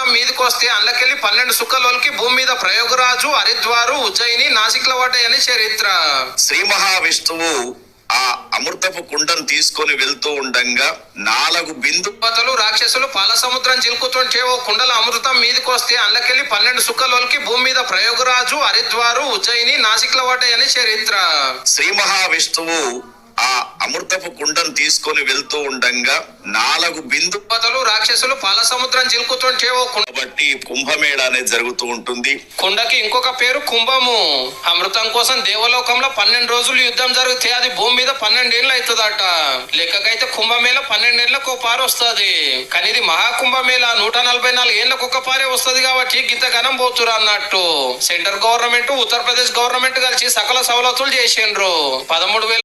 అమృతం మీదకి వస్తే అందుకెళ్ళి పన్నెండు సుక్కలోకి భూమి మీద ప్రయోగరాజు హరిద్వారు ఉజ్జయిని నాసిక్ల పడ్డాయని చరిత్ర. శ్రీ మహావిష్ణువు ఆ అమృతపు కుండను తీసుకొని వెళ్తూ ఉండంగా నాలుగు బిందు దేవతలు రాక్షసులు పాల సముద్రం చిలుకుతుంటే ఓ కుండల అమృతం మీదకి వస్తే అందుకెళ్ళి పన్నెండు సుక్కలోకి భూమి మీద ప్రయోగరాజు హరిద్వారు ఉజ్జయిని నాసిక్ల పడ్డాయని చరిత్ర. శ్రీ మహావిష్ణువు అమృతపు కుండను తీసుకొని వెళ్తూ ఉండంగా నాలుగు బిందు దేవతలు రాక్షసులు పాల సముద్రం చిలుకుతుంటే ఓ కుండ. బట్టి కుంభమేళ అనేది జరుగుతూ ఉంటుంది. కుండకి ఇంకొక పేరు కుంభము. అమృతం కోసం దేవలోకంలో పన్నెండు రోజులు యుద్ధం జరిగితే అది భూమి మీద పన్నెండేళ్ళు అవుతుందట. లెక్కకైతే కుంభమేళ పన్నెండేళ్ళకు ఒక పారు వస్తుంది. కానీ ఇది మహాకుంభమేళ నూట నలభై నాలుగు ఏళ్ళకు ఒక పారే వస్తుంది కాబట్టి గింత ఘనం పోతురు అన్నట్టు. సెంట్రల్ గవర్నమెంట్ ఉత్తరప్రదేశ్ గవర్నమెంట్ కలిసి సకల సవలతులు చేసిండ్రు. పదమూడు వేల